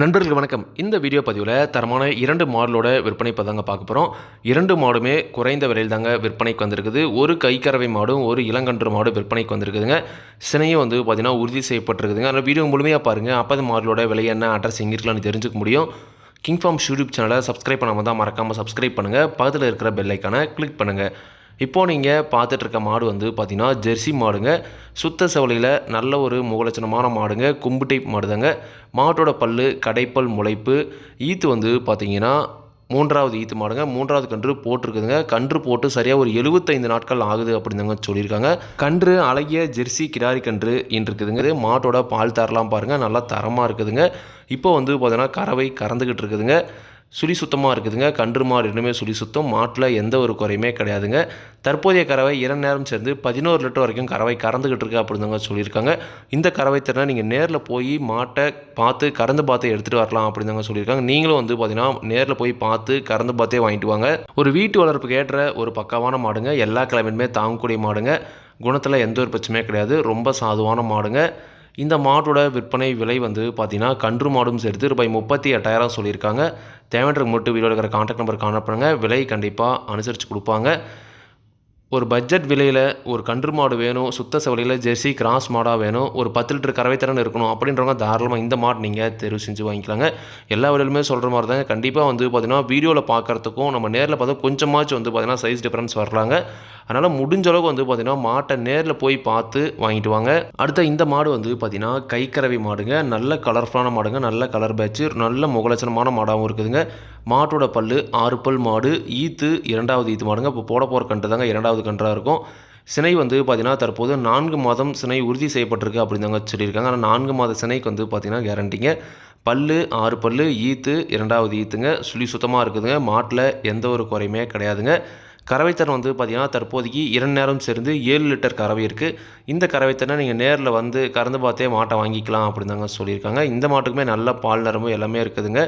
நண்பர்கள் வணக்கம். இந்த வீடியோ பதிவில் தரமான இரண்டு மாடலோட விற்பனை இப்போ தாங்க பார்க்க போகிறோம் இரண்டு மாடுமே குறைந்த விலையில் தாங்க விற்பனைக்கு வந்திருக்குது. ஒரு கைக்கறவை மாடும் ஒரு இளங்கன்று மாடும் விற்பனைக்கு வந்திருக்குதுங்க. சினையும் வந்து பார்த்திங்கன்னா உறுதி செய்யப்பட்டிருக்குதுங்க. அதனால் வீடியோ முழுமையாக பாருங்கள் அப்போ மாடலோட விலை என்ன அட்ரஸ் எங்கே இருக்கலாம்னு தெரிஞ்சுக்க முடியும். கிங் ஃபார்ம்ஸ் யூடியூப் சேனலை சப்ஸ்கிரைப் பண்ணாமல் தான் மறக்காமல் சப்ஸ்கிரைப் பண்ணுங்கள் பக்கத்தில் இருக்கிற பெல் ஐக்கானை கிளிக் பண்ணுங்கள் இப்போது நீங்கள் பார்த்துட்ருக்க மாடு வந்து பார்த்தீங்கன்னா ஜெர்சி மாடுங்க. சுத்த செவலையில் நல்ல ஒரு முகலட்சணமான மாடுங்க. கும்பு டைப் மாடுதாங்க. மாட்டோட பல் கடைப்பல் முளைப்பு ஈத்து வந்து பார்த்தீங்கன்னா மூன்றாவது ஈத்து மாடுங்க. மூன்றாவது கன்று போட்டிருக்குதுங்க. கன்று போட்டு சரியாக ஒரு எழுபத்தைந்து நாட்கள் ஆகுது அப்படிதாங்க சொல்லியிருக்காங்க. கன்று அழகிய ஜெர்சி கிடாரி கன்று இன்று இருக்குதுங்க இது மாட்டோட பால் தரலாம் பாருங்கள் நல்லா தரமாக இருக்குதுங்க. இப்போ வந்து பார்த்தீங்கன்னா கறவை கறந்துக்கிட்டு இருக்குதுங்க சுழி சுத்தமாக இருக்குதுங்க. கன்று மாடு இன்னுமே சுழி சுத்தம். மாட்டில் எந்த ஒரு குறையுமே கிடையாதுங்க. தற்போதைய கறவை இரண்டு நேரம் சேர்ந்து பதினோரு லிட்டர் வரைக்கும் கறவை கறந்துக்கிட்டு இருக்கு அப்படிதாங்க சொல்லியிருக்காங்க. இந்த கறவை திறனை நீங்கள் நேரில் போய் மாட்டை பார்த்து கறந்து பார்த்து எடுத்துகிட்டு வரலாம் அப்படிதாங்க சொல்லியிருக்காங்க. நீங்களும் வந்து பார்த்தீங்கன்னா நேரில் போய் பார்த்து கறந்து பார்த்தே வாங்கிட்டு வாங்க. ஒரு வீட்டு வளர்ப்புக்கு ஏற்ற ஒரு பக்காவான மாடுங்க. எல்லா கிழமையுமே தாங்கக்கூடிய மாடுங்க. குணத்தில் எந்த ஒரு பிரச்சனையும் கிடையாது. ரொம்ப சாதுவான மாடுங்க. இந்த மாட்டோட விற்பனை விலை வந்து பார்த்தீங்கன்னா கன்று மாடும் சேர்த்து ரூபாய் முப்பத்தி எட்டாயிரம் சொல்லியிருக்காங்க. தேவைன்ற மட்டும் வீடியோ இருக்கிற கான்டாக்ட் நம்பர் காணப்படுங்க விலை கண்டிப்பாக அனுசரித்து கொடுப்பாங்க. ஒரு பட்ஜெட் விலையில் ஒரு கன்று மாடு வேணும் சுத்த சவலையில் ஜெர்சி கிராஸ் மாடாக வேணும் ஒரு பத்து லிட்டர் கறவைத்திறன் இருக்கணும் அப்படின்றவங்க தாராளமாக இந்த மாடு நீங்கள் தெரிவு செஞ்சு வாங்கிக்கலாங்க. எல்லா விலையிலுமே சொல்கிற மாதிரி தாங்க கண்டிப்பாக வந்து பார்த்திங்கன்னா வீடியோவில் பார்க்குறதுக்கும் நம்ம நேரில் பார்த்தா கொஞ்சமாச்சும் வந்து பார்த்திங்கன்னா சைஸ் டிஃப்ரென்ஸ் வரலாங்க. அதனால் முடிஞ்ச அளவுக்கு வந்து பார்த்திங்கன்னா மாட்டை நேரில் போய் பார்த்து வாங்கிட்டு வாங்க. அடுத்த இந்த மாடு வந்து பார்த்திங்கன்னா கைக்கறவை மாடுங்க. நல்ல கலர்ஃபுல்லான மாடுங்க. நல்ல கலர் பேட்ச் நல்ல முகலட்சணமான மாடாகவும் இருக்குதுங்க. மாட்டோட பல் ஆறு பல் மாடு ஈத்து இரண்டாவது ஈத்து மாடுங்க. இப்போ போட போகிற கன்று தாங்க இரண்டாவது கன்றாக இருக்கும். சினை வந்து பார்த்திங்கன்னா தற்போது நான்கு மாதம் சினை உறுதி செய்யப்பட்டிருக்கு அப்படின்னு தாங்க சொல்லியிருக்காங்க. ஆனால் நான்கு மாத சினைக்கு வந்து பார்த்திங்கன்னா கேரண்டிங்க பல்லு ஆறு பல்லு ஈத்து இரண்டாவது ஈத்துங்க. சுழி சுத்தமாக இருக்குதுங்க. மாட்டில் எந்த ஒரு குறையுமே கிடையாதுங்க. கறவைத்தன் வந்து பார்த்திங்கன்னா தற்போதைக்கு இரண்டு நேரம் சேர்ந்து ஏழு லிட்டர் கறவை இருக்குது இந்த கறவைத்தனை நீங்கள் நேரில் வந்து கறந்து பார்த்தே மாட்டை வாங்கிக்கலாம் அப்படின்னு தாங்க சொல்லியிருக்காங்க. இந்த மாட்டுக்குமே நல்ல பால் நரம்பு எல்லாமே இருக்குதுங்க.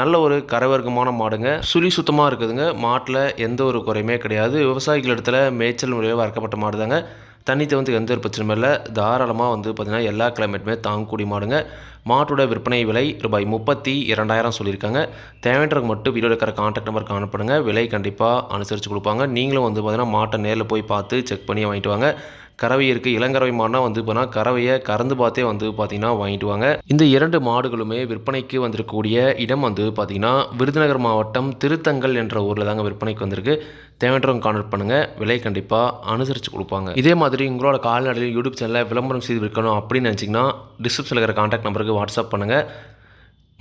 நல்ல ஒரு கரவர்க்கமான மாடுங்க. சுழி சுத்தமாக இருக்குதுங்க. மாட்டில் எந்த ஒரு குறையுமே கிடையாது. விவசாயிகள் இடத்துல மேய்ச்சல் முறையாக வளர்க்கப்பட்ட மாடு தாங்க தண்ணி தேவத்துக்கு எந்த ஒரு பிரச்சனையும் இல்லை. தாராளமாக வந்து பார்த்திங்கன்னா எல்லா கிளைமேட்டுமே தாங்கக்கூடிய மாடுங்க. மாட்டோட விற்பனை விலை ரூபாய் முப்பத்தி இரண்டாயிரம் சொல்லியிருக்காங்க. தேவைன்றக்கு மட்டும் வீடியோ இருக்கிற கான்டாக்ட் நம்பர் காணப்படுங்க விலை கண்டிப்பாக அனுசரித்து கொடுப்பாங்க. நீங்களும் வந்து பார்த்திங்கன்னா மாட்டை நேரில் போய் பார்த்து செக் பண்ணி வாங்கிட்டு வாங்க. கறவை இருக்குது இளங்கறவை மாடுனா வந்து போனால் கறவையை கறந்து பார்த்தே வந்து பார்த்திங்கன்னா வாங்கிட்டு வாங்க இந்த இரண்டு மாடுகளுமே விற்பனைக்கு வந்திருக்கக்கூடிய இடம் வந்து பார்த்திங்கன்னா விருதுநகர் மாவட்டம் திருத்தங்கல் என்ற ஊரில் தாங்க விற்பனைக்கு வந்திருக்கு. தேவையற்றவங்க கான்டாக்ட் பண்ணுங்கள் விலை கண்டிப்பாக அனுசரித்து கொடுப்பாங்க. இதே மாதிரி உங்களோட கால்நடையில் யூடியூப் சேனலில் விளம்பரம் செய்து விற்கணும் அப்படின்னு நினச்சிங்கன்னா டிஸ்கிரிப்ஷனில் இருக்கிற கான்டாக்ட் நம்பருக்கு வாட்ஸ்அப் பண்ணுங்கள்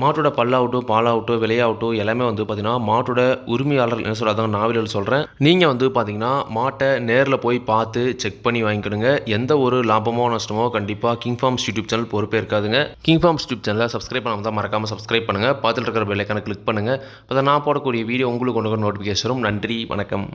மாட்டோட பல்லாகட்டும் பாலாகட்டும் விலையாகட்டும் எல்லாமே வந்து பார்த்திங்கன்னா மாட்டோட உரிமையாளர் என்ன சொல்கிறாங்க நாவலில் சொல்கிறேன் நீங்கள் வந்து பார்த்தீங்கன்னா மாட்டை நேரில் போய் பார்த்து செக் பண்ணி வாங்கிக்கிடுங்க. எந்த ஒரு லாபமோ நஷ்டமோ கண்டிப்பாக கிங் ஃபார்ம்ஸ் யூடியூப் சேனல் பொறுப்பே இருக்காதுங்க. கிங் ஃபார்ம்ஸ் யூடியூப் சேனலை சப்ஸ்கிரைப் பண்ணாமல் தான் மறக்காமல் சப்ஸ்கிரைப் பண்ணுங்கள் பார்த்துட்டு இருக்கிற பெல்லைக்கான கிளிக் பண்ணுங்கள் இப்போ நான் போடக்கூடிய வீடியோ உங்களுக்கு கொண்டு நோட்டிஃபிகேஷனும் நன்றி வணக்கம்.